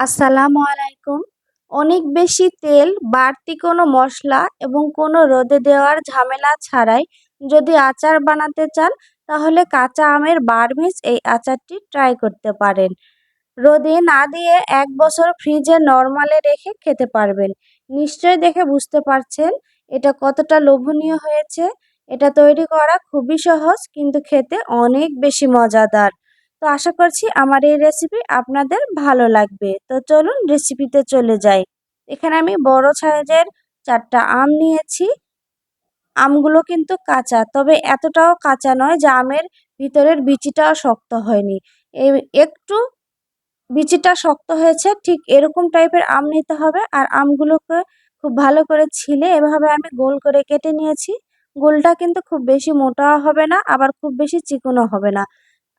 আসসালামু আলাইকুম। অনেক বেশি তেল, বাড়তি কোনো মশলা এবং কোনো রোদে দেওয়ার ঝামেলা ছাড়াই যদি আচার বানাতে চান, তাহলে কাঁচা আমের বারমিজ এই আচারটি ট্রাই করতে পারেন। রোদে না দিয়ে এক বছর ফ্রিজে নর্মালে রেখে খেতে পারবেন। নিশ্চয় দেখে বুঝতে পারছেন এটা কতটা লোভনীয় হয়েছে। এটা তৈরি করা খুবই সহজ, কিন্তু খেতে অনেক বেশি মজাদার। তো আশা করছি আমার এই রেসিপি আপনাদের ভালো লাগবে। তো চলুন রেসিপিতে চলে যাই। এখানে আমি বড় সাইজের চারটা আম নিয়েছি। আমগুলো কিন্তু কাঁচা, তবে এতটাও কাঁচা নয় যে আমের ভিতরের বিচিটাও শক্ত হয়নি। একটু বিচিটা শক্ত হয়েছে, ঠিক এরকম টাইপের আম নিতে হবে। আর আমগুলোকে খুব ভালো করে ছিলে এভাবে আমি গোল করে কেটে নিয়েছি। গোলটা কিন্তু খুব বেশি মোটাও হবে না, আবার খুব বেশি চিকনও হবে না।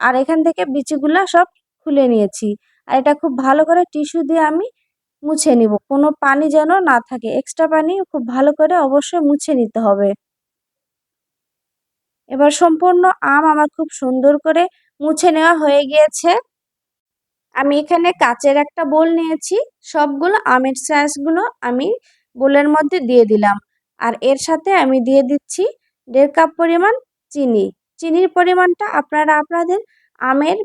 আর এখান থেকে বিচিগুলা সব খুলে নিয়েছি। আর এটা খুব ভালো করে টিস্যু দিয়ে আমি মুছে নিব। কোনো পানি যেন না থাকে। এক্সট্রা পানি খুব ভালো করে অবশ্যই মুছে নিতে হবে। এবার সম্পূর্ণ আম আমার খুব সুন্দর করে মুছে নেওয়া হয়ে গিয়েছে। আমি এখানে কাচের একটা বোল নিয়েছি। সবগুলো আমের সাইজগুলো আমি বোলের মধ্যে দিয়ে দিলাম। আর এর সাথে আমি দিয়ে দিচ্ছি দেড় কাপ পরিমাণ চিনি। চিনির পরিমাণটা আপনারা আপনাদের আমের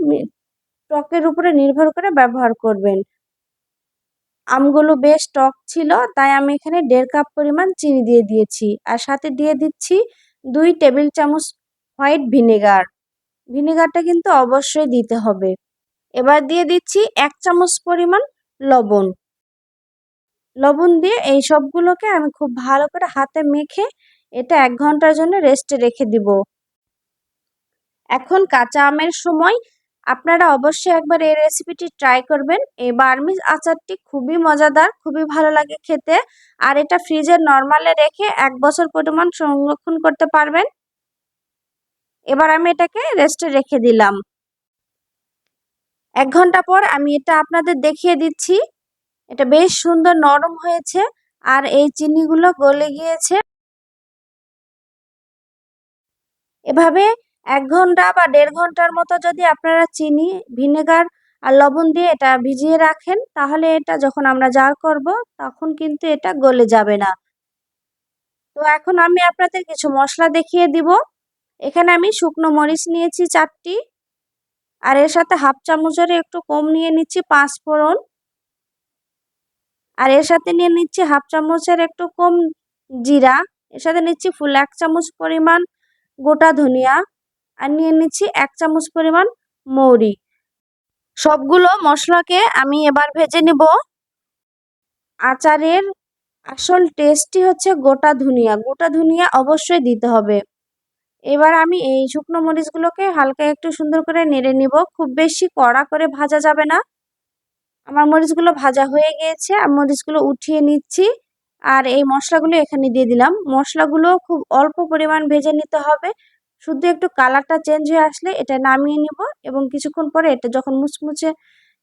টকের উপরে নির্ভর করে ব্যবহার করবেন। আমগুলো বেশ টক ছিল, তাই আমি এখানে দেড় কাপ পরিমাণ চিনি দিয়ে দিয়েছি। আর সাথে দিয়ে দিচ্ছি দুই টেবিল চামচ হোয়াইট ভিনেগার। ভিনেগারটা কিন্তু অবশ্যই দিতে হবে। এবার দিয়ে দিচ্ছি এক চামচ পরিমাণ লবণ। লবণ দিয়ে এই সবগুলোকে আমি খুব ভালো করে হাতে মেখে এটা এক ঘণ্টার জন্য রেস্টে রেখে দিব। এখন কাঁচা আমের সময় আপনারা অবশ্যই একবার এই রেসিপিটি ট্রাই করবেন। এই বার্মিজ আচারটি খুবই মজাদার, খুবই ভালো লাগে খেতে। আর এটা ফ্রিজের নর্মালে রেখে এক বছর পরিমাণ সংরক্ষণ করতে পারবেন। এবার আমি এটাকে রেস্টে রেখে দিলাম। এক ঘণ্টা পর আমি এটা আপনাদের দেখিয়ে দিচ্ছি। এটা বেশ সুন্দর নরম হয়েছে আর এই চিনিগুলো গলে গিয়েছে। এভাবে এক ঘণ্টা বা দেড় ঘণ্টার মতো যদি আপনারা চিনি, ভিনেগার আর লবণ দিয়ে এটা ভিজিয়ে রাখেন, তাহলে এটা যখন আমরা জার করব, তখন কিন্তু এটা গলে যাবে না। তো এখন আমি আপনাদের কিছু মশলা দেখিয়ে দিব। এখানে আমি শুকনো মরিচ নিয়েছি চারটি, আর এর সাথে হাফ চামচের একটু কম নিয়ে নিচ্ছি পাঁচ ফোড়ন। আর এর সাথে নিয়ে নিচ্ছি হাফ চামচের একটু কম জিরা। এর সাথে নিচ্ছি ফুল এক চামচ পরিমাণ গোটা ধনিয়া। আর নিয়ে নিচ্ছি এক চামচ পরিমাণ মৌরি। সবগুলো মশলাকে আমি এবার ভেজে নেব। আচারের আসল টেস্টই হচ্ছে গোটা ধুনিয়া। গোটা ধুনিয়া অবশ্যই দিতে হবে। এবার আমি এই শুকনো মরিচগুলোকে হালকা একটু সুন্দর করে নেড়ে নিব। খুব বেশি কড়া করে ভাজা যাবে না। আমার মরিচগুলো ভাজা হয়ে গিয়েছে। আমি মরিচগুলো উঠিয়ে নিচ্ছি। আর এই মশলাগুলো এখানে দিয়ে দিলাম। মশলাগুলো খুব অল্প পরিমাণ ভেজে নিতে হবে। শুধু একটু কালারটা চেঞ্জ হয়ে আসলে এটা নামিয়ে নিব এবং কিছুক্ষণ পরে এটা যখন মুচমুচে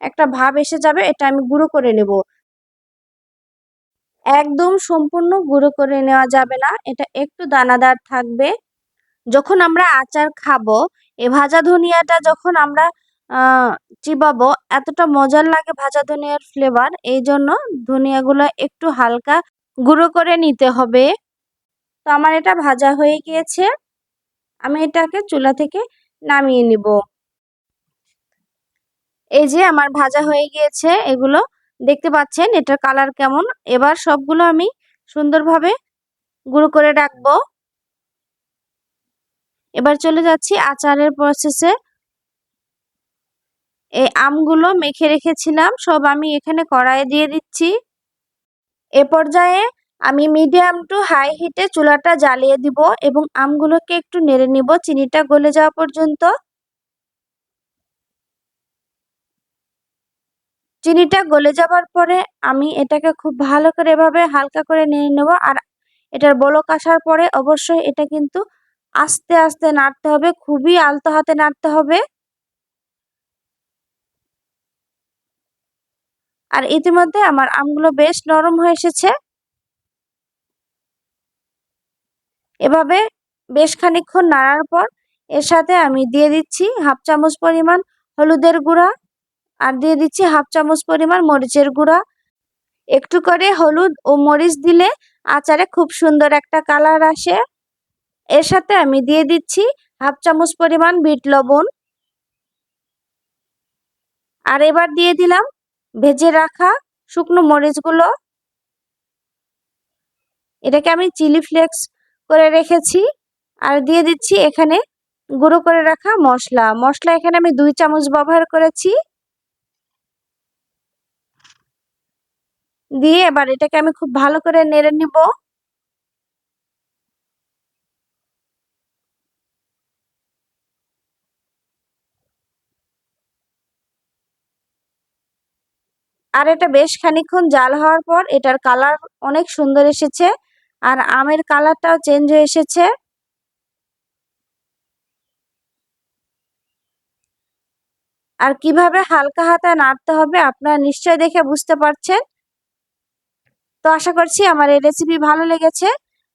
একটা ভাব এসে যাবে, এটা আমি গুঁড়ো করে নেব। একদম সম্পূর্ণ গুঁড়ো করে নেওয়া যাবে না, এটা একটু দানাদার থাকবে। যখন আমরা আচার খাব, এ ভাজা ধনিয়াটা যখন আমরা চিবাবো, এতটা মজার লাগে ভাজা ধনিয়ার ফ্লেভার এই জন্য ধনিয়াগুলো একটু হালকা গুঁড়ো করে নিতে হবে। তো আমার এটা ভাজা হয়ে গিয়েছে। আমি এটাকে চুলা থেকে নামিয়ে নিব। এই যে আমার ভাজা হয়ে গিয়েছে, এগুলো দেখতে পাচ্ছেন এটার কালার কেমন? এবার সবগুলো আমি সুন্দরভাবে গুঁড়ো করে রাখব। এবার চলে যাচ্ছি আচারের প্রসেসে এই আমগুলো মেখে রেখেছিলাম, সব আমি এখানে কড়াইয়ে দিয়ে দিচ্ছি। এ পর্যায়ে আমি মিডিয়াম টু হাই হিটে চুলাটা জ্বালিয়ে দিব এবং আমগুলোকে একটু নেড়ে নিব। চিনিটা গলে যাওয়া পর্যন্ত। চিনিটা গলে যাবার পরে আমি এটাকে খুব ভালো করে এভাবে হালকা করে নিয়ে নেব আর এটার বলক আসার পরে অবশ্যই এটা কিন্তু আস্তে আস্তে নাড়তে হবে, খুবই আলতো হাতে নাড়তে হবে। আর ইতিমধ্যে আমার আমগুলো বেশ নরম হয়ে এসেছে। এভাবে বেশ খানিক্ষণ নাড়ার পর এর সাথে আমি দিয়ে দিচ্ছি হাফ চামচ পরিমাণ হলুদের গুঁড়া আর দিয়ে দিচ্ছি হাফ চামচ পরিমাণ মরিচের গুঁড়া। একটু করে হলুদ ও মরিচ দিলে আচারে খুব সুন্দর একটা কালার আসে। এর সাথে আমি দিয়ে দিচ্ছি হাফ চামচ পরিমাণ বিট লবণ। আর এবার দিয়ে দিলাম ভেজে রাখা শুকনো মরিচগুলো। এটাকে আমি চিলি ফ্লেক্স করে রেখেছি আর দিয়ে দিচ্ছি এখানে গুঁড়ো করে রাখা মশলা। মশলা এখানে আমি দুই চামচ ব্যবহার করেছি। দিয়ে এবার এটাকে আমি খুব ভালো করে নেড়ে নিব। আর এটা বেশ খানিক্ষণ জাল হওয়ার পর এটার কালার অনেক সুন্দর এসেছে। আর আমের কালারটাও চেঞ্জ হয়ে এসেছে। আর কীভাবে হালকা হাতে নাড়তে হবে আপনারা নিশ্চয় দেখে বুঝতে পারছেন। তো আশা করছি আমার এই রেসিপি ভালো লেগেছে।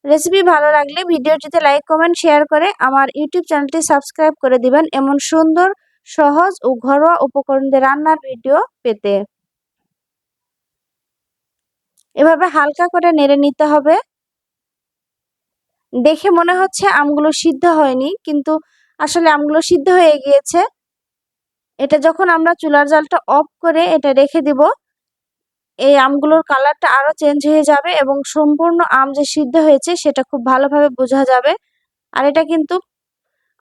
রেসিপি ভালো লাগলে ভিডিওটিতে লাইক কমেন্ট শেয়ার করে আমার ইউটিউব চ্যানেলটি সাবস্ক্রাইব করে দিবেন এমন সুন্দর, সহজ ও ঘরোয়া উপকরণ দিয়ে রান্নার ভিডিও পেতে। এভাবে হালকা করে নেড়ে নিতে হবে। দেখে মনে হচ্ছে আমগুলো সিদ্ধ হয়নি, কিন্তু আসলে আমগুলো সিদ্ধ হয়ে গিয়েছে। এটা যখন আমরা চুলার জালটা অফ করে এটা রেখে দিব, এই আমগুলোর কালারটা আরও চেঞ্জ হয়ে যাবে এবং সম্পূর্ণ আম যে সিদ্ধ হয়েছে সেটা খুব ভালোভাবে বোঝা যাবে। আর এটা কিন্তু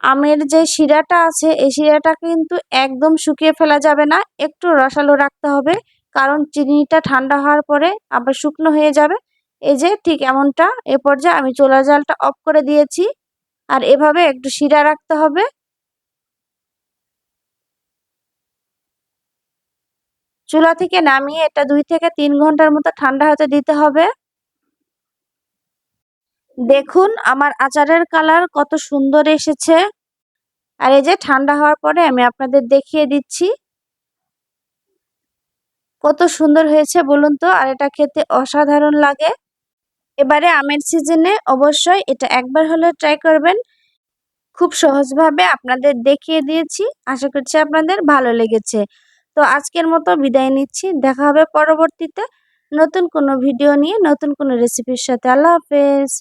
আমের যে শিরাটা আছে, এই শিরাটা কিন্তু একদম শুকিয়ে ফেলা যাবে না, একটু রসালো রাখতে হবে, কারণ চিনিটা ঠান্ডা হওয়ার পরে আবার শুকনো হয়ে যাবে। এই যে ঠিক এমনটা, এ পর্যায়ে আমি চোলা জালটা অফ করে দিয়েছি। আর এভাবে একটু শিরা রাখতে হবে। চুলা থেকে নামিয়ে এটা দুই থেকে তিন ঘণ্টার মতো ঠান্ডা হতে দিতে হবে। দেখুন আমার আচারের কালার কত সুন্দর এসেছে। আর এই যে ঠান্ডা হওয়ার পরে আমি আপনাদের দেখিয়ে দিচ্ছি। কত সুন্দর হয়েছে বলুন তো, আর এটা খেতে অসাধারণ লাগে। এবারে আমের সিজনে অবশ্যই এটা একবার হলে ট্রাই করবেন। খুব সহজভাবে আপনাদের দেখিয়ে দিয়েছি, আশা করছি আপনাদের ভালো লেগেছে। তো আজকের মতো বিদায় নিচ্ছি, দেখা হবে পরবর্তীতে। নতুন কোনো ভিডিও নিয়ে, নতুন কোনো রেসিপির সাথে। আল্লাহ হাফেজ।